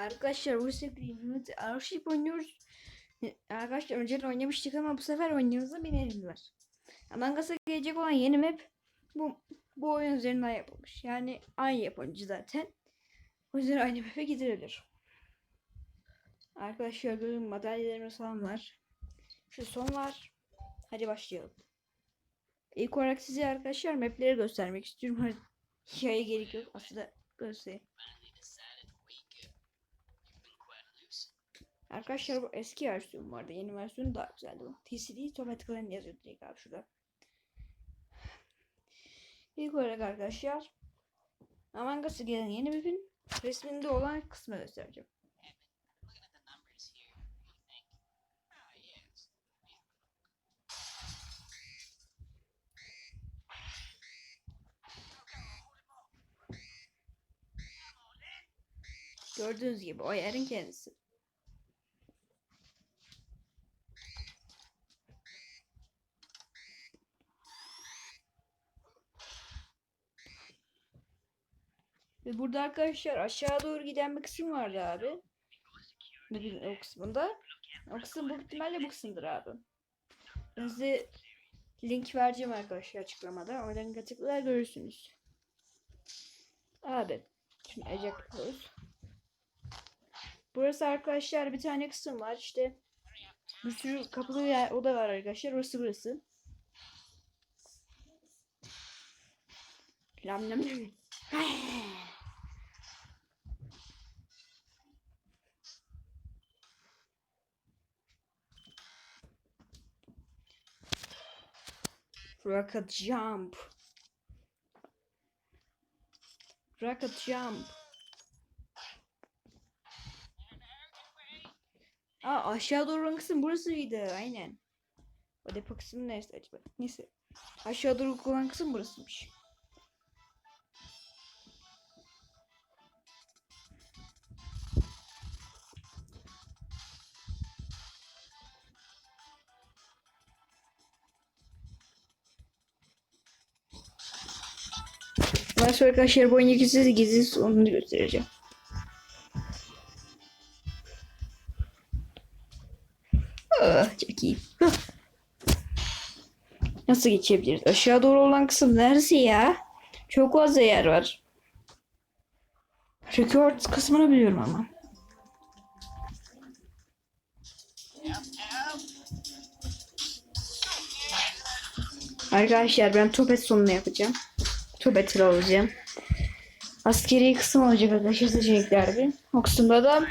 Arkadaşlar bu sefer Arşip oynuyoruz. Arkadaşlar önceden oynamıştık ama bu sefer beni elediler. Among Us'a gelecek olan yeni map bu, bu oyun üzerinden yapılmış. Yani aynı yapımcı zaten. O yüzden aynı map'e gidilir. Arkadaşlar görün madalyalarımız falan var. Şu son var. Hadi başlayalım. İlk olarak size arkadaşlar mapleri göstermek istiyorum. Hikaye gerek yok. Aslında göstereyim. Arkadaşlar bu eski versiyon vardı. Yeni versiyonu daha güzeldi. TCD Tomatikalen yazıyor direkt abi şurada. İlk olarak arkadaşlar Among Us'a gelen yeni map'in resminde olan kısmı göstereceğim. Gördüğünüz gibi o yerin kendisi. Ve burada arkadaşlar aşağı doğru giden bir kısım vardı abi. Bir- O kısmında. O kısım bu ihtimalle bu kısımdır abi. Ben size link vereceğim arkadaşlar açıklamada. Oradan tıklar görürsünüz. Abi. Şimdi ecek yapıyoruz. Burası arkadaşlar bir tane kısım var işte. Bir sürü kapılı yer, oda var arkadaşlar. Orası burası. Lam lam lam. Rocket jump. Rocket jump. Aa aşağı doğru olan kısım burasıydı aynen. O depo kısmı neresi acaba? Neyse. Aşağı doğru olan kısım burasıymış. Bundan sonra arkadaşlar bu oyunu size gizli sonunu göstereceğim. Ah, çok. Nasıl geçebiliriz? Aşağı doğru olan kısım neresi ya? Çok fazla yer var. Record kısmını biliyorum ama. Arkadaşlar ben topet sonunu yapacağım. Topet olacağım. Askeri kısım olacak arkadaşlar seçeneklerde. O kısımda da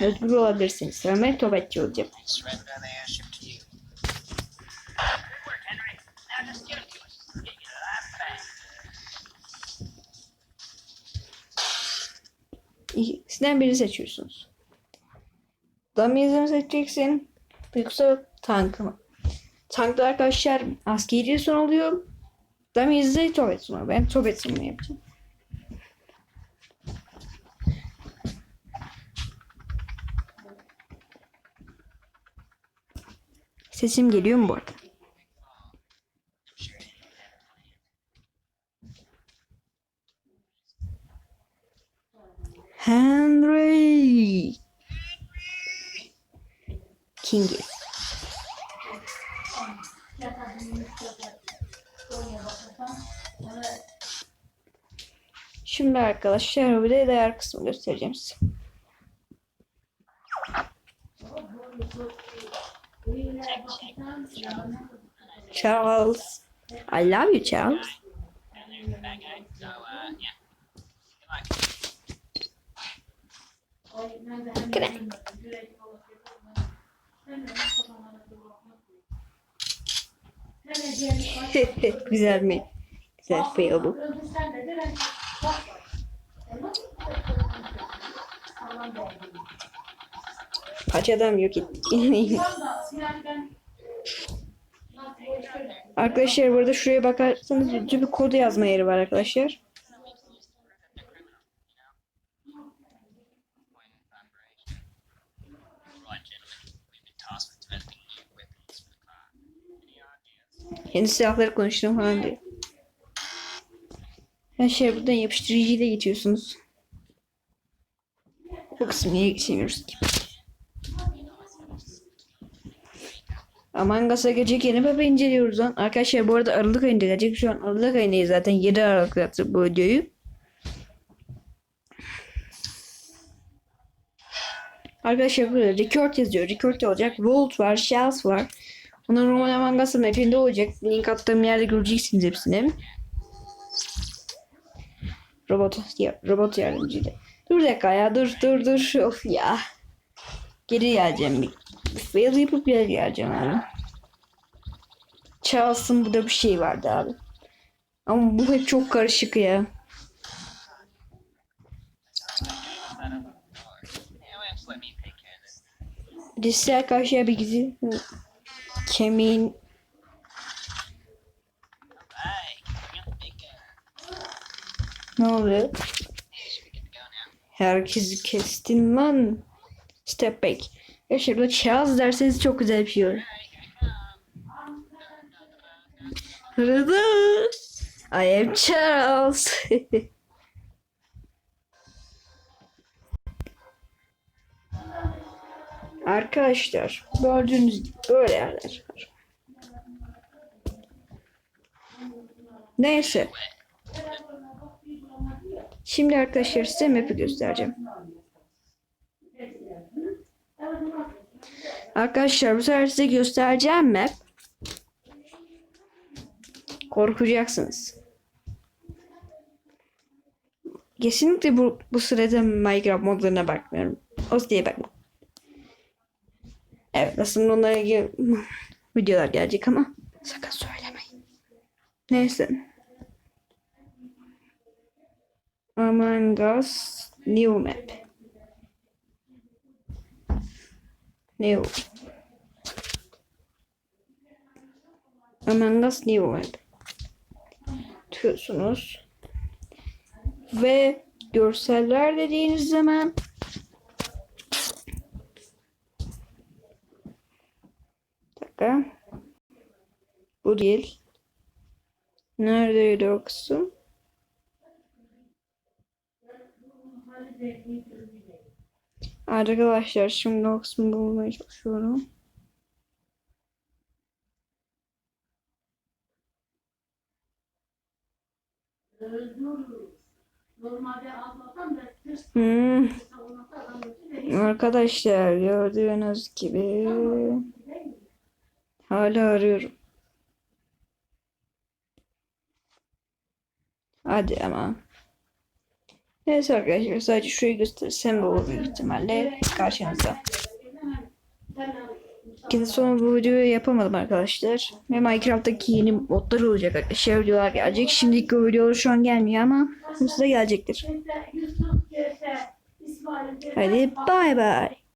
özgür olabilirsiniz. Ben topetçi olacağım. Surrender the airship to you. İkisinden birini seçiyorsunuz. Dummies'i mi seçeceksin? Yoksa tankı mı? Tankta arkadaşlar askeri son oluyor. Dummies'de topet sonu. Ben topet sonunu yapacağım. Sesim geliyor mu bu arada? Henry King. Şimdi arkadaşlar bir de değer kısmı göstereceğim size. Charles. I love you, Charles. Good. Güzel mi? Güzel fail bu. Paçadan yok ettik. arkadaşlar burada şuraya bakarsanız bir kodu yazma yeri var arkadaşlar. Yeni silahları konuştum falan diyor. Her şey buradan yapıştırıcıyla geçiyorsunuz. Bu kısmı niye geçemiyoruz ki? Among Us'a gelecek yeni baba inceliyoruz lan. Arkadaşlar bu arada Aralık ayında gelecek. Şu an Aralık ayındayız zaten. 7 Aralık'ta yaptık bu videoyu. Arkadaşlar burada record yazıyor. Record olacak. Vault var. Shells var. Bunlar normal Among Us'ın mapinde olacak. Link attığım yerde göreceksiniz hepsini. Robot, ya, robot yardımcıyla. Dur dakika ya. Dur dur dur. Of ya. Geri geleceğim. Bir, fail yapıp geri geleceğim abi. Charles'ın burada bir şey vardı abi. Ama bu hep çok karışık ya. Birisi arkadaşlar bir gizi kemiğin ne oluyor? Herkesi kestin lan. Step back. Arkadaşlar burada Charles derseniz çok güzel bir şey olur. I am Charles. Arkadaşlar gördüğünüz gibi böyle yerler var. Neyse. Şimdi arkadaşlar size map'i göstereceğim. Arkadaşlar bu sefer size göstereceğim map. Korkacaksınız. Kesinlikle bu, bu sırada Minecraft modlarına bakmıyorum. O diye bakmam. Evet aslında onlara ilgili videolar gelecek ama sakın söylemeyin. Neyse. Among Us New Map. New. Among Us New Map. Tıklıyorsunuz. Ve görseller dediğiniz zaman dakika. Bu değil. Neredeydi o kısım? Arkadaşlar şimdi o kısmı bulmaya çalışıyorum. Hmm. Arkadaşlar gördüğünüz gibi hala arıyorum. Hadi ama. Neyse arkadaşlar sadece şurayı gösterirsem bu olur büyük ihtimalle karşınızda. İkinci sonra bu videoyu yapamadım arkadaşlar. Ve Minecraft'taki yeni modlar olacak arkadaşlar. Videolar gelecek. Şimdiki videolar şu an gelmiyor ama size gelecektir. Hadi bay bay.